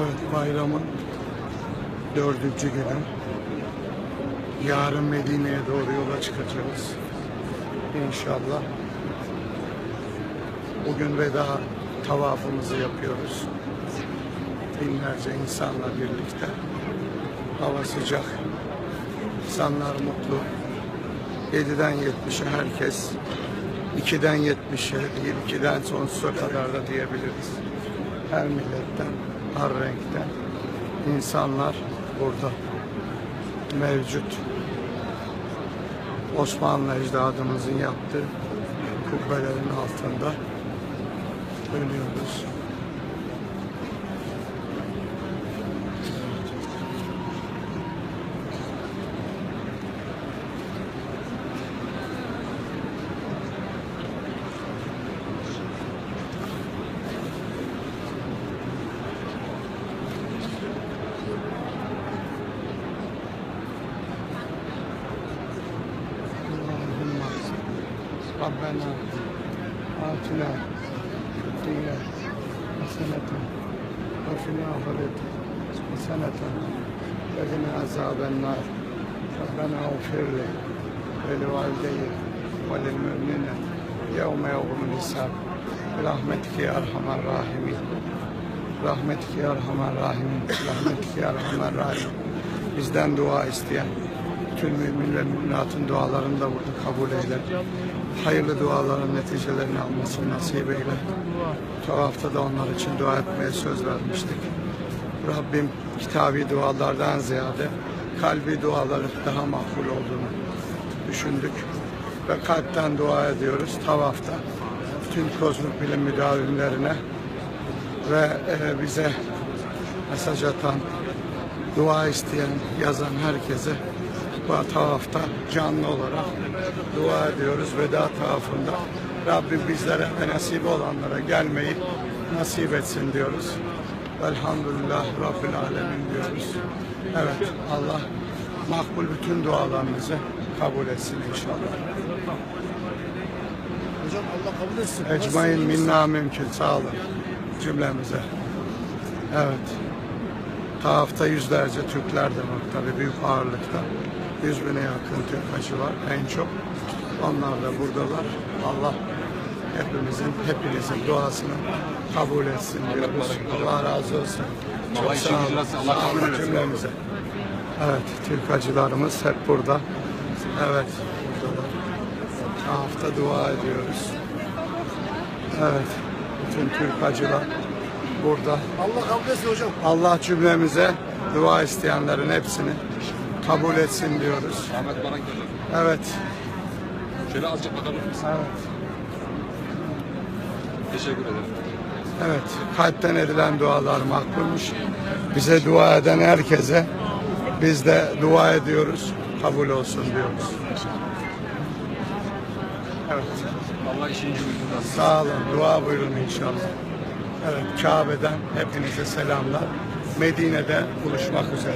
Evet bayramın dördüncü günü. Yarın Medine'ye doğru yola çıkacağız. İnşallah. Bugün veda tavafımızı yapıyoruz. Binlerce insanla birlikte. Hava sıcak. İnsanlar mutlu. 7'den 70'e herkes 2'den 70'e değil 2'den sonsuza kadar da diyebiliriz. Her milletten, her renkten insanlar burada mevcut. Osmanlı ecdadımızın yaptığı kubbelerin altında dönüyoruz. ربنا آتنا في الدنيا حسنة وفي الآخرة حسنة وقنا عذاب النار ربنا اغفر لي ولوالدي وللمؤمنين يوم يقوم الحساب برحمتك يا أرحم الراحمين Rahmetlik ya Rahman Rahim. Rahmetlik ya Rahman Rahim. Bizden dua isteyen bütün mümin ve müminatın dualarını da burada kabul eyle. Hayırlı duaların neticelerini almasını nasip eyle. Tavafta da onlar için dua etmeye söz vermiştik. Rabbim kitabi dualardan ziyade kalbi duaların daha makbul olduğunu düşündük. Ve kalpten dua ediyoruz tavafta. Bütün kozmik bilim müdavimlerine ve e, bize mesaj atan, dua isteyen, yazan herkese bu tavafta canlı olarak dua ediyoruz veda tavafında. Rabbim bizlere ve nasip olanlara gelmeyi nasip etsin diyoruz. Velhamdülillah Rabbil Alemin diyoruz. Evet Allah makbul bütün dualarınızı kabul etsin inşallah. Hocam Allah kabul etsin. Ecmain minna mümkün. Sağ olun cümlemize. Evet. Tavafta yüzlerce Türkler de var tabii büyük ağırlıkta. Yüz bine yakın Türk hacı var en çok. Onlar da buradalar. Allah hepimizin, hepinizin duasını kabul etsin diyoruz. Allah razı olsun. Çok sağ olun. Sağ olun cümlemize. Evet, Türk hacılarımız hep burada. Evet, buradalar. Tavafta dua ediyoruz. Evet. Bütün Türk hacılar burada. Allah kabul etsin hocam. Allah cümlemize dua isteyenlerin hepsini kabul etsin diyoruz. Ahmet Baran gelir. Evet. Şöyle azıcık bakabilir misin? Evet. Teşekkür ederim. Evet. Kalpten edilen dualar makbulmuş. Bize dua eden herkese biz de dua ediyoruz. Kabul olsun diyoruz. Evet. Allah işini gücünü Sağ olun. Dua buyurun inşallah. Evet. Kabe'den hepinize selamlar. Medine'de buluşmak üzere.